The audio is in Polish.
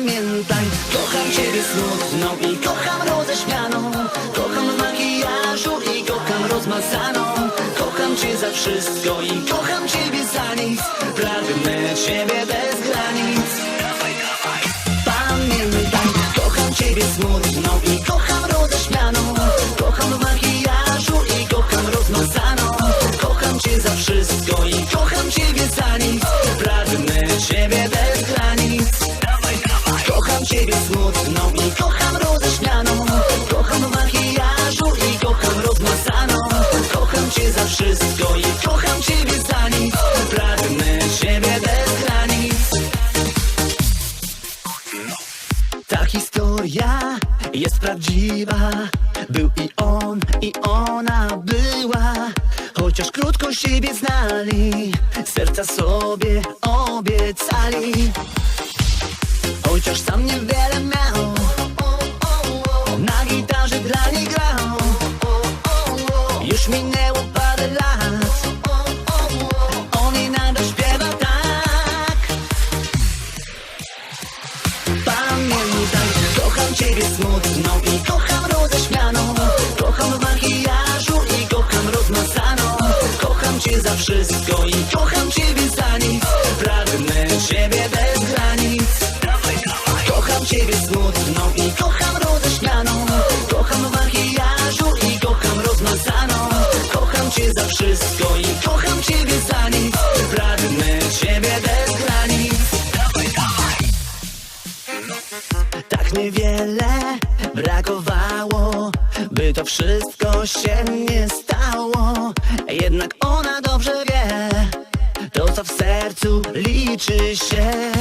Pamiętaj, kocham ciebie smutną i kocham roześmianą. Kocham w makijażu i kocham rozmazaną. Kocham cię za wszystko i kocham ciebie za nic. Pragnę ciebie ciebie smutną i kocham roześmianą. Kocham w makijażu i kocham rozmazaną Kocham cię za wszystko i kocham ciebie za nic. Pragnę ciebie bez granic. Ta historia jest prawdziwa. Był i on, i ona była. Chociaż krótko siebie znali Serca sobie obiecali Chociaż sam niewiele miał. Na gitarze dla niej grał. Już minęło parę lat. On jej nadal śpiewa tak. Pamiętaj, kocham ciebie smutną i kocham roześmianą Kocham w makijażu i kocham rozmazaną Kocham cię za wszystko i kocham ciebie ciebie smutną i kocham roześmianą Kocham makijażu i kocham rozmazaną. Kocham cię za wszystko i kocham ciebie za nic. Pragnę ciebie bez granic. Tak niewiele brakowało, by to wszystko się nie stało. Jednak ona dobrze wie, to co w sercu liczy się.